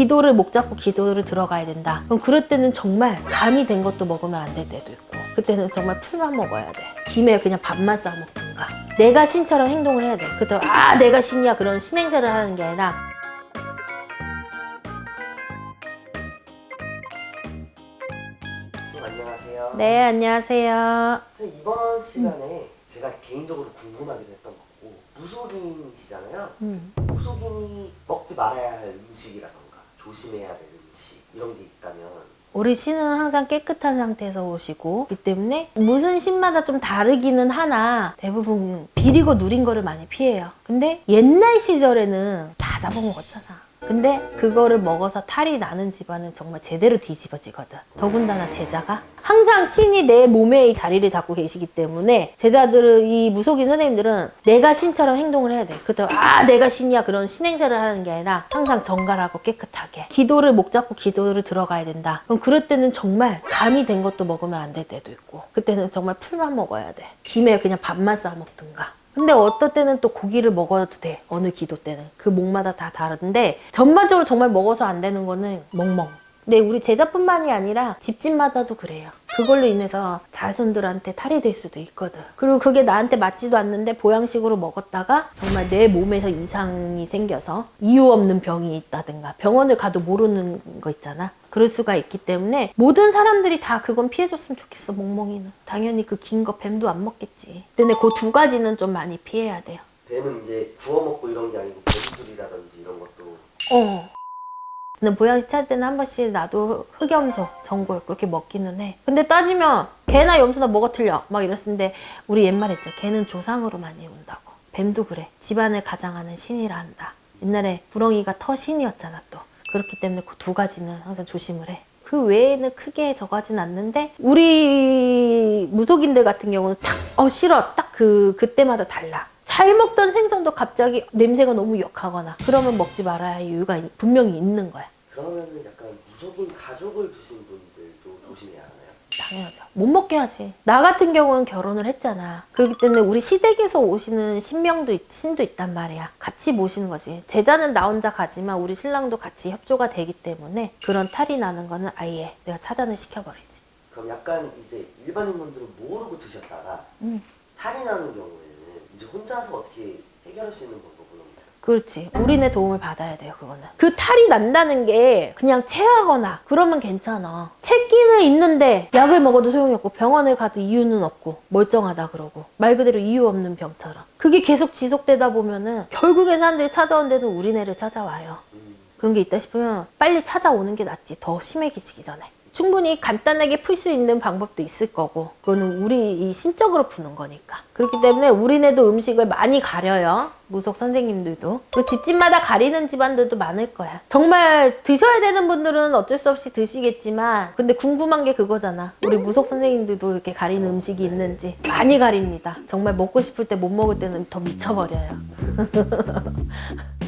기도를 목 잡고 기도를 들어가야 된다. 그럼 그럴 때는 정말 간이 된 것도 먹으면 안 될 때도 있고 그때는 정말 풀만 먹어야 돼. 김에 그냥 밥만 싸 먹든가. 내가 신처럼 행동을 해야 돼. 그때 아 내가 신이야 그런 신행세를 하는 게 아니라 안녕하세요. 네 안녕하세요. 선생님, 이번 시간에 제가 개인적으로 궁금하기도 했던 거고 무속인이시잖아요. 음. 무속인이 먹지 말아야 할 음식이라던가 조심해야 될 음식 이런 게 있다면 우리 신은 항상 깨끗한 상태에서 오시고 이 때문에 무슨 신마다 좀 다르기는 하나 대부분 비리고 누린 거를 많이 피해요. 근데 옛날 시절에는 다 잡아먹었잖아. 근데 그거를 먹어서 탈이 나는 집안은 정말 제대로 뒤집어지거든. 더군다나 제자가 항상 신이 내 몸에 자리를 잡고 계시기 때문에 제자들은 이 무속인 선생님들은 내가 신처럼 행동을 해야 돼. 그때 아 내가 신이야 그런 신행세를 하는 게 아니라 항상 정갈하고 깨끗하게 기도를 목 잡고 기도를 들어가야 된다. 그럼 그럴 때는 정말 간이 된 것도 먹으면 안 될 때도 있고 그때는 정말 풀만 먹어야 돼. 김에 그냥 밥만 싸 먹든가. 근데 어떨 때는 또 고기를 먹어도 돼. 어느 기도 때는. 그 목마다 다 다른데 전반적으로 정말 먹어서 안 되는 거는 멍멍. 근데 우리 제자뿐만이 아니라 집집마다도 그래요. 그걸로 인해서 자손들한테 탈이 될 수도 있거든. 그리고 그게 나한테 맞지도 않는데 보양식으로 먹었다가 정말 내 몸에서 이상이 생겨서 이유 없는 병이 있다든가 병원을 가도 모르는 거 있잖아. 그럴 수가 있기 때문에 모든 사람들이 다 그건 피해줬으면 좋겠어, 멍멍이는. 당연히 그 긴 거 뱀도 안 먹겠지. 근데 그 두 가지는 좀 많이 피해야 돼요. 뱀은 이제 구워 먹고 이런 게 아니고 뱀술이라든지 이런 것도 어. 근데 보양식 찾을 때는 한 번씩 나도 흑염소, 전골 그렇게 먹기는 해. 근데 따지면 개나 염소나 뭐가 틀려? 막 이랬는데 우리 옛말에 있죠. 개는 조상으로 많이 온다고. 뱀도 그래. 집안을 가장하는 신이라 한다. 옛날에 부렁이가 터 신이었잖아 또. 그렇기 때문에 그 두 가지는 항상 조심을 해. 그 외에는 크게 저가진 않는데 우리 무속인들 같은 경우는 딱 어 싫어 딱 그 그때마다 달라. 잘 먹던 생선도 갑자기 냄새가 너무 역하거나 그러면 먹지 말아야 할 이유가 있- 분명히 있는 거야. 그러면은 약간 무속인 가족을 두신 분들도 조심해야 하나요? 당연하죠. 못 먹게 하지. 나 같은 경우는 결혼을 했잖아. 그렇기 때문에 우리 시댁에서 오시는 신명도 있, 신도 있단 말이야. 같이 모시는 거지. 제자는 나 혼자 가지만 우리 신랑도 같이 협조가 되기 때문에 그런 탈이 나는 거는 아예 내가 차단을 시켜버리지. 그럼 약간 이제 일반인 분들은 모르고 드셨다가 음. 탈이 나는 경우에는 이제 혼자서 어떻게 해결할 수 있는 방법은 없나요? 그렇지. 우린의 도움을 받아야 돼요, 그거는. 그 탈이 난다는 게 그냥 체하거나 그러면 괜찮아. 체기는 있는데 약을 먹어도 소용이 없고 병원을 가도 이유는 없고 멀쩡하다 그러고 말 그대로 이유 없는 병처럼. 그게 계속 지속되다 보면은 결국에 사람들이 찾아온 데는 우리네를 찾아와요. 음, 그런 게 있다 싶으면 빨리 찾아오는 게 낫지. 더 심해지기 전에. 충분히 간단하게 풀 수 있는 방법도 있을 거고 그거는 우리 이 신적으로 푸는 거니까. 그렇기 때문에 우리네도 음식을 많이 가려요 무속 선생님들도. 그 집집마다 가리는 집안들도 많을 거야. 정말 드셔야 되는 분들은 어쩔 수 없이 드시겠지만 근데 궁금한 게 그거잖아. 우리 무속 선생님들도 이렇게 가리는 음식이 있는지 많이 가립니다. 정말 먹고 싶을 때 못 먹을 때는 더 미쳐버려요